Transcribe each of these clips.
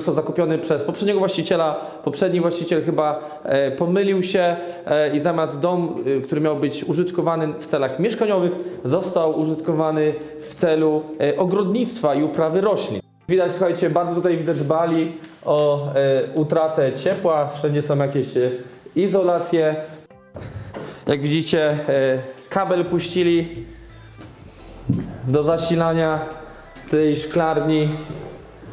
Został zakupiony przez poprzedniego właściciela. Poprzedni właściciel chyba e, pomylił się e, i zamiast dom, e, który miał być użytkowany w celach mieszkaniowych, został użytkowany w celu ogrodnictwa i uprawy roślin. Widać, słuchajcie, bardzo tutaj widzę dbali o utratę ciepła. Wszędzie są jakieś izolacje. Jak widzicie, kabel puścili do zasilania tej szklarni.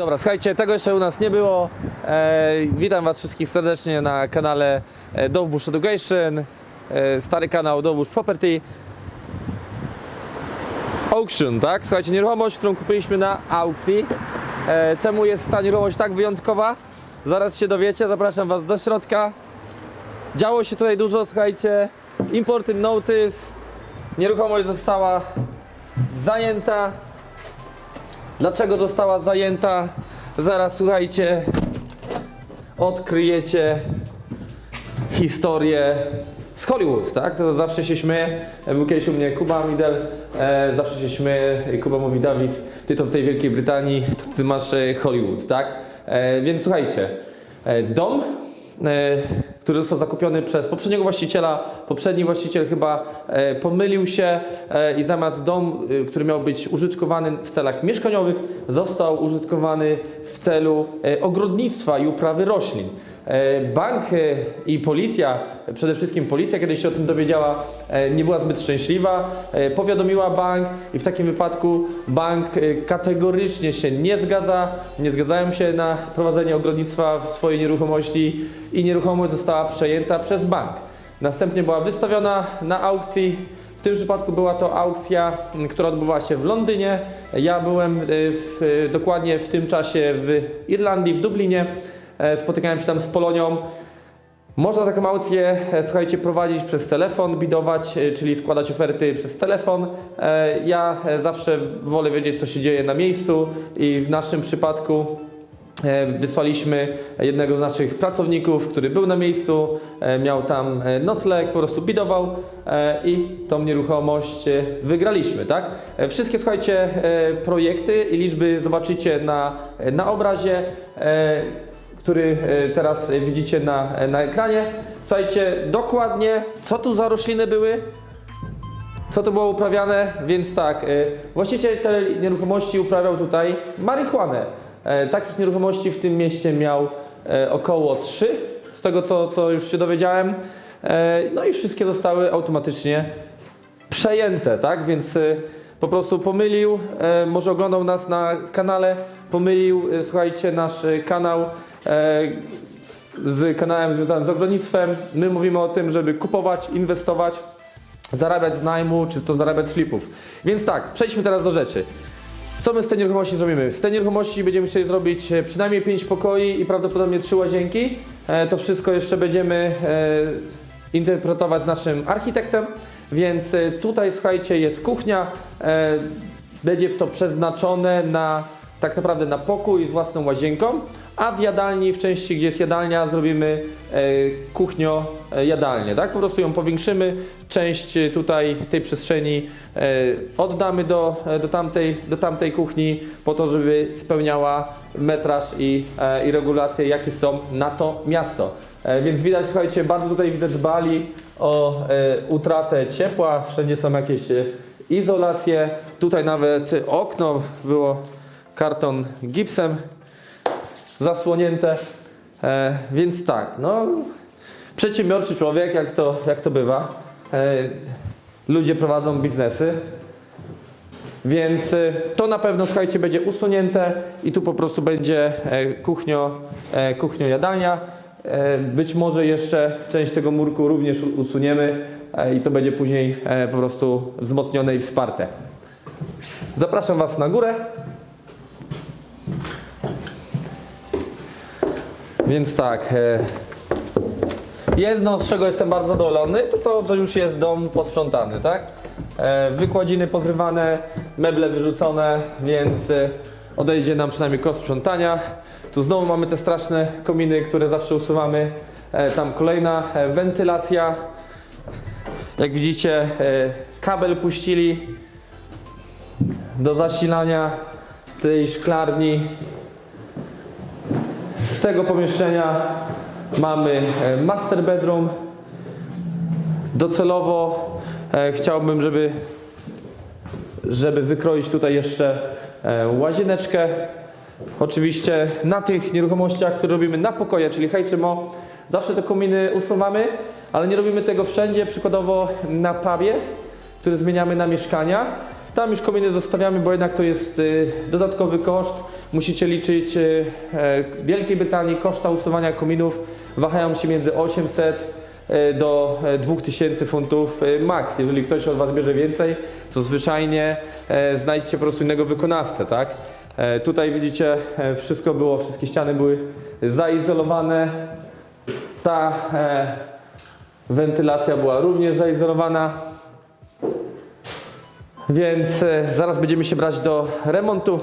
Dobra, słuchajcie, tego jeszcze u nas nie było. E, witam Was wszystkich serdecznie na kanale e, Dovbush Education, e, stary kanał Dovbush Property. Auction, tak? Słuchajcie, nieruchomość, którą kupiliśmy na aukcji. E, czemu jest ta nieruchomość tak wyjątkowa? Zaraz się dowiecie, zapraszam Was do środka. Działo się tutaj dużo, słuchajcie. Important notice. Nieruchomość została zajęta. Dlaczego została zajęta? Zaraz słuchajcie, odkryjecie historię z Hollywood, tak? To zawsze się śmieje. Był kiedyś u mnie Kuba Midel, e, zawsze się śmieje. Kuba mówi, Dawid, ty to w tej Wielkiej Brytanii, ty masz e, Hollywood, tak? E, więc słuchajcie, e, dom, e, który został zakupiony przez poprzedniego właściciela. Poprzedni właściciel chyba e, pomylił się e, i zamiast dom, e, który miał być użytkowany w celach mieszkaniowych, został użytkowany w celu ogrodnictwa i uprawy roślin. E, Bank e, i policja, przede wszystkim policja, kiedy się o tym dowiedziała, e, nie była zbyt szczęśliwa. Powiadomiła bank i w takim wypadku bank kategorycznie się nie zgadza, nie zgadzają się na prowadzenie ogrodnictwa w swojej nieruchomości i nieruchomość została przejęta przez bank. Następnie była wystawiona na aukcji. W tym przypadku była to aukcja, która odbywała się w Londynie. Ja byłem w, dokładnie w tym czasie w Irlandii, w Dublinie. E, Spotykałem się tam z Polonią. Można taką aukcję, e, słuchajcie, prowadzić przez telefon, bidować, e, czyli składać oferty przez telefon. Ja zawsze wolę wiedzieć, co się dzieje na miejscu i w naszym przypadku wysłaliśmy jednego z naszych pracowników, który był na miejscu, miał tam nocleg, po prostu bidował i tą nieruchomość wygraliśmy, tak? Wszystkie, słuchajcie, projekty i liczby zobaczycie na, na obrazie. Który e, teraz e, widzicie na, e, na ekranie. Słuchajcie, dokładnie co tu za rośliny były, co to było uprawiane, więc tak, właściciel tej nieruchomości uprawiał tutaj marihuanę. Takich nieruchomości w tym mieście miał około 3, z tego co, co już się dowiedziałem. No i wszystkie zostały automatycznie przejęte, tak? Więc po prostu pomylił, e, może oglądał nas na kanale, pomylił, y, słuchajcie, nasz y, kanał e, z kanałem związanym z ogrodnictwem. My mówimy o tym, żeby kupować, inwestować, zarabiać z najmu, czy to zarabiać z flipów. Więc tak, przejdźmy teraz do rzeczy. Co my z tej nieruchomości zrobimy? Z tej nieruchomości będziemy chcieli zrobić e, przynajmniej 5 pokoi i prawdopodobnie 3 łazienki. E, To wszystko jeszcze będziemy e, interpretować z naszym architektem. Więc e, tutaj słuchajcie, jest kuchnia. E, Będzie to przeznaczone na tak naprawdę na pokój z własną łazienką. A w jadalni, w części gdzie jest jadalnia, zrobimy e, kuchnio e, tak? Po prostu ją powiększymy, część tutaj tej przestrzeni oddamy do, do, tamtej, do tamtej kuchni po to, żeby spełniała metraż i, i regulacje, jakie są na to miasto. Więc widać, słuchajcie, bardzo tutaj widzę dbali o utratę ciepła, wszędzie są jakieś izolacje, tutaj nawet okno było karton gipsem zasłonięte. E, więc tak, no przedsiębiorczy człowiek, jak to, jak to bywa. E, ludzie prowadzą biznesy. Więc e, to na pewno, słuchajcie, będzie usunięte i tu po prostu będzie e, kuchnio, e, kuchnio jadalnia. E, być może jeszcze część tego murku również usuniemy e, i to będzie później e, po prostu wzmocnione i wsparte. Zapraszam Was na górę. Więc tak, Jedno, z czego jestem bardzo zadowolony, to to, że już jest dom posprzątany, tak? Wykładziny pozrywane, meble wyrzucone, więc odejdzie nam przynajmniej koszt sprzątania. Tu znowu mamy te straszne kominy, które zawsze usuwamy. E, tam kolejna e, wentylacja. Jak widzicie, e, kabel puścili do zasilania tej szklarni. Z tego pomieszczenia mamy master bedroom. Docelowo chciałbym, żeby, żeby wykroić tutaj jeszcze łazieneczkę. Oczywiście na tych nieruchomościach, które robimy na pokoje, czyli HMO, zawsze te kominy usuwamy, ale nie robimy tego wszędzie, przykładowo na pubie, który zmieniamy na mieszkania. Tam już kominy zostawiamy, bo jednak to jest y, dodatkowy koszt. Musicie liczyć y, e, w Wielkiej Brytanii koszta usuwania kominów wahają się między 800 y, do e, 2000 funtów y, max. Jeżeli ktoś od Was bierze więcej, to zwyczajnie e, znajdziecie po prostu innego wykonawcę, tak? E, Tutaj widzicie, e, wszystko było, wszystkie ściany były zaizolowane. Ta e, wentylacja była również zaizolowana. Więc e, zaraz będziemy się brać do remontu.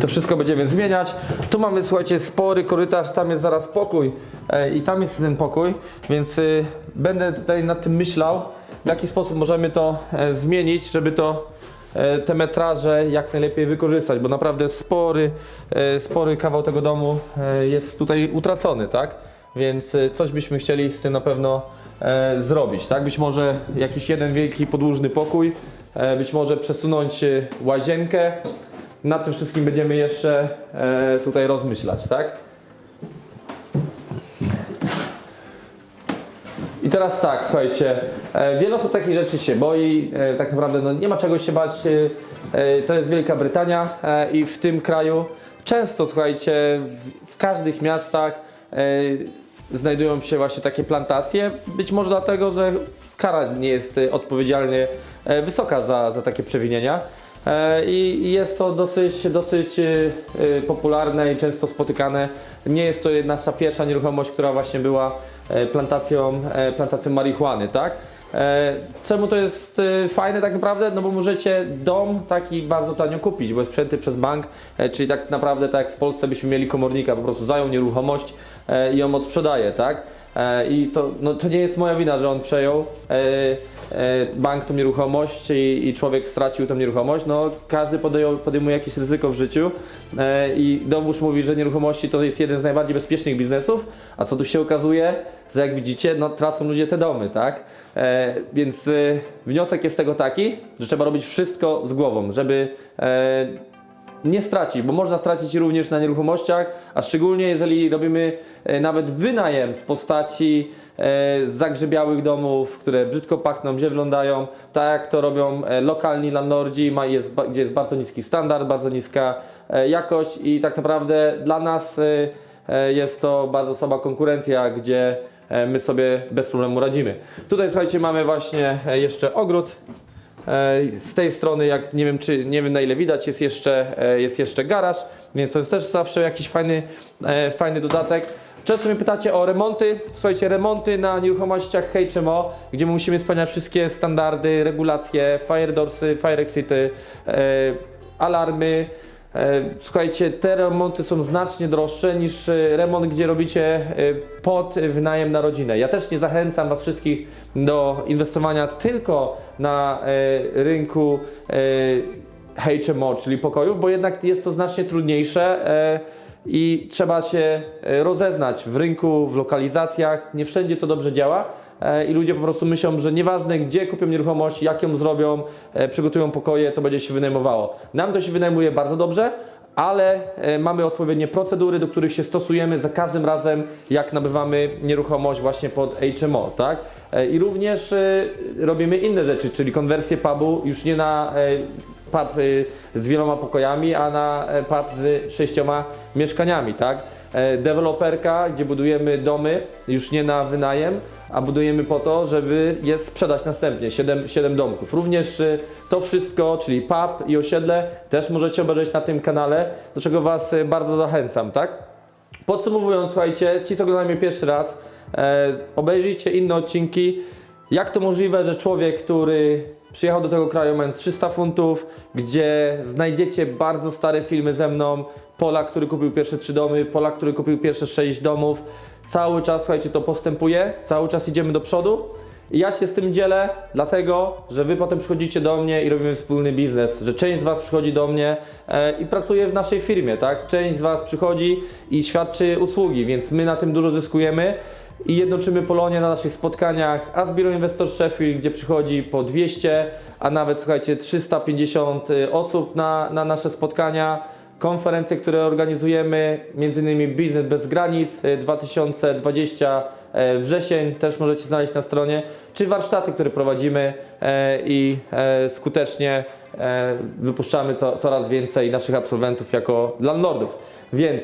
To wszystko będziemy zmieniać. Tu mamy, słuchajcie, spory korytarz, tam jest zaraz pokój e, i tam jest ten pokój, więc y, będę tutaj nad tym myślał, w jaki sposób możemy to e, zmienić, żeby to e, te metraże jak najlepiej wykorzystać, bo naprawdę spory, e, spory kawał tego domu e, jest tutaj utracony, tak? Więc coś byśmy chcieli z tym na pewno zrobić, tak? Być może jakiś jeden wielki podłużny pokój, być może przesunąć łazienkę, nad tym wszystkim będziemy jeszcze e, tutaj rozmyślać, tak? I teraz tak, słuchajcie, e, wiele osób takich rzeczy się boi, e, tak naprawdę no, nie ma czego się bać, e, e, to jest Wielka Brytania e, i w tym kraju często, słuchajcie, w, w każdych miastach e, znajdują się właśnie takie plantacje, być może dlatego, że kara nie jest e, odpowiedzialnie e, wysoka za, za takie przewinienia. E, I jest to dosyć, dosyć e, popularne i często spotykane. Nie jest to nasza pierwsza nieruchomość, która właśnie była e, plantacją, plantacją marihuany, tak? Czemu to jest fajne tak naprawdę? No bo możecie dom taki bardzo tanio kupić, bo jest sprzęty przez bank, czyli tak naprawdę tak jak w Polsce byśmy mieli komornika, po prostu zajął nieruchomość i ją odsprzedaje, tak? I to, no, to nie jest moja wina, że on przejął bank tą nieruchomość i, i człowiek stracił tą nieruchomość. No, każdy podejmuje, podejmuje jakieś ryzyko w życiu e, i dowódz mówi, że nieruchomości to jest jeden z najbardziej bezpiecznych biznesów, a co tu się okazuje, że jak widzicie, no, tracą ludzie te domy, tak? E, więc e, wniosek jest tego taki, że trzeba robić wszystko z głową, żeby e, nie stracić, bo można stracić również na nieruchomościach, a szczególnie jeżeli robimy e, nawet wynajem w postaci e, zagrzebiałych domów, które brzydko pachną, źle wyglądają, tak jak to robią e, lokalni landlordzi, gdzie jest bardzo niski standard, bardzo niska e, jakość i tak naprawdę dla nas jest to bardzo słaba konkurencja, gdzie my sobie bez problemu radzimy. Tutaj słuchajcie, mamy właśnie jeszcze ogród. Z tej strony, jak nie wiem, czy nie wiem na ile widać, jest jeszcze, jest jeszcze garaż, więc to jest też zawsze jakiś fajny, e, fajny dodatek. Często mnie pytacie o remonty. Słuchajcie, remonty na nieruchomościach HMO, gdzie my musimy spełniać wszystkie standardy, regulacje, fire doorsy, fire exity, e, alarmy. E, Słuchajcie, te remonty są znacznie droższe niż e, remont, gdzie robicie e, pod wynajem na rodzinę. Ja też nie zachęcam Was wszystkich do inwestowania tylko na rynku HMO, czyli pokojów, bo jednak jest to znacznie trudniejsze e, i trzeba się e, rozeznać w rynku, w lokalizacjach. Nie wszędzie to dobrze działa. E, I ludzie po prostu myślą, że nieważne gdzie kupią nieruchomość, jak ją zrobią, przygotują pokoje, to będzie się wynajmowało. Nam to się wynajmuje bardzo dobrze, ale mamy odpowiednie procedury, do których się stosujemy za każdym razem, jak nabywamy nieruchomość właśnie pod HMO, tak? I również robimy inne rzeczy, czyli konwersję pubu już nie na pub y, z wieloma pokojami, a na e, pub z sześcioma mieszkaniami, tak? E, Deweloperka, gdzie budujemy domy już nie na wynajem, a budujemy po to, żeby je sprzedać następnie, 7, 7 domków. Również y, to wszystko, czyli pub i osiedle, też możecie obejrzeć na tym kanale, do czego Was y, bardzo zachęcam, tak? Podsumowując, słuchajcie, ci co oglądają mnie pierwszy raz, e, obejrzyjcie inne odcinki. Jak to możliwe, że człowiek, który przyjechał do tego kraju mając 300 funtów, gdzie znajdziecie bardzo stare filmy ze mną, Polak, który kupił pierwsze trzy domy, Polak, który kupił pierwsze sześć domów, cały czas, słuchajcie, to postępuje, cały czas idziemy do przodu. I ja się z tym dzielę, dlatego, że wy potem przychodzicie do mnie i robimy wspólny biznes, że część z was przychodzi do mnie e, i pracuje w naszej firmie, tak? Część z was przychodzi i świadczy usługi, więc my na tym dużo zyskujemy i jednoczymy Polonię na naszych spotkaniach Asbiro Investor Sheffield, gdzie przychodzi po 200, a nawet słuchajcie 350 osób na, na nasze spotkania konferencje, które organizujemy, m.in. Biznes bez granic y, 2020 e, wrzesień, też możecie znaleźć na stronie, czy warsztaty, które prowadzimy i skutecznie wypuszczamy co, coraz więcej naszych absolwentów jako landlordów. Więc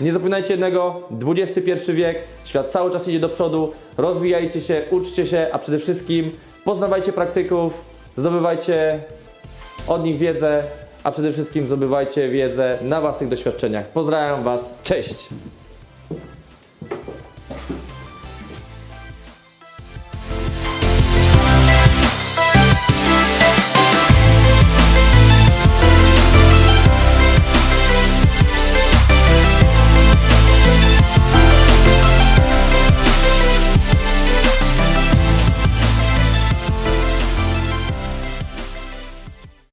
nie zapominajcie jednego, XXI wiek, świat cały czas idzie do przodu, rozwijajcie się, uczcie się, a przede wszystkim poznawajcie praktyków, zdobywajcie od nich wiedzę, a przede wszystkim zdobywajcie wiedzę na własnych doświadczeniach. Pozdrawiam Was, cześć!